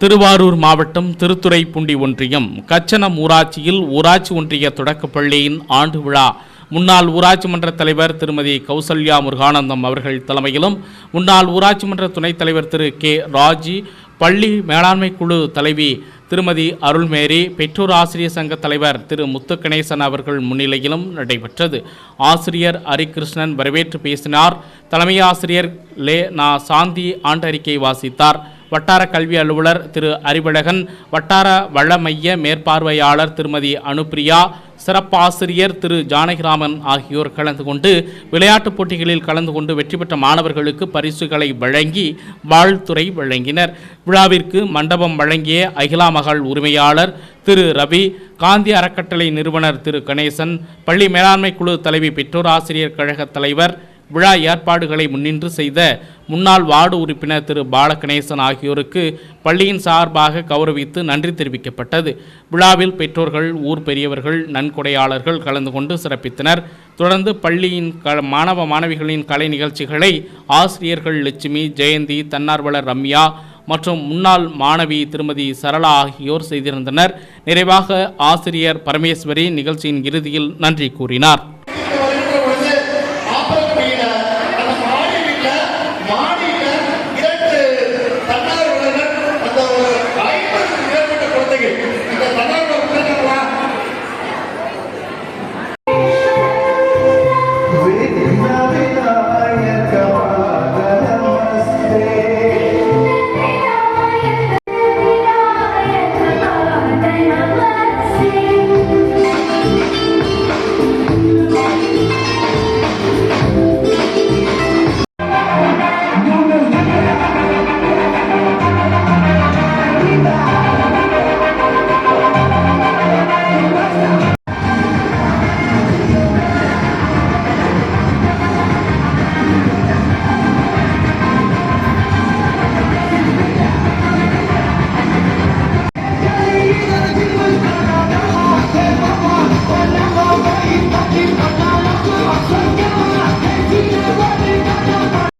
திருவாரூர் மாவட்டம் திருத்துறைப்பூண்டி ஒன்றியம் கச்சனம் ஊராட்சியில் ஊராட்சி ஒன்றிய தொடக்கப்பள்ளியின் ஆண்டு விழா. முன்னாள் ஊராட்சி மன்ற தலைவர் திருமதி கௌசல்யா முருகானந்தம் அவர்கள் தலைமையிலும் முன்னாள் ஊராட்சி மன்ற துணைத் தலைவர் திரு கே ராஜி பள்ளி மேலாண்மை குழு தலைவி திருமதி அருள்மேரி பெற்றோர் ஆசிரியர் சங்க தலைவர் திரு முத்துக்கணேசன் அவர்கள் முன்னிலையிலும் நடைபெற்றது. ஆசிரியர் ஹரிகிருஷ்ணன் வரவேற்று பேசினார். தலைமை ஆசிரியர் லே நா சாந்தி ஆண்டறிக்கை வாசித்தார். வட்டார கல்வி அலுவலர் திரு அறிவழகன் வட்டார வள மைய மேற்பார்வையாளர் திருமதி அனுப்பிரியா சிறப்பாசிரியர் திரு ஜானகிராமன் ஆகியோர் கலந்து கொண்டு விளையாட்டுப் போட்டிகளில் கலந்து கொண்டு வெற்றி பெற்ற மாணவர்களுக்கு பரிசுகளை வழங்கி வாழ்த்துறை வழங்கினர். விழாவிற்கு மண்டபம் வழங்கிய அகிலா மகள் உரிமையாளர் திரு ரவி காந்தி அறக்கட்டளை நிறுவனர் திரு கணேசன் பள்ளி மேலாண்மை குழு தலைவி பெற்றோர் ஆசிரியர் கழக தலைவர் விழா ஏற்பாடுகளை முன்னின்று செய்த முன்னாள் வார்டு உறுப்பினர் திரு பாலகணேசன் ஆகியோருக்கு பள்ளியின் சார்பாக கௌரவித்து நன்றி தெரிவிக்கப்பட்டது. விழாவில் பெற்றோர்கள் ஊர் பெரியவர்கள் நன்கொடையாளர்கள் கலந்து கொண்டு சிறப்பித்தனர். தொடர்ந்து பள்ளியின் க மாணவ மாணவிகளின் கலை நிகழ்ச்சிகளை ஆசிரியர்கள் லட்சுமி ஜெயந்தி தன்னார்வலர் ரம்யா மற்றும் முன்னாள் மாணவி திருமதி சரளா ஆகியோர் செய்திருந்தனர். நிறைவாக ஆசிரியர் பரமேஸ்வரி நிகழ்ச்சியின் இறுதியில் நன்றி கூறினார்.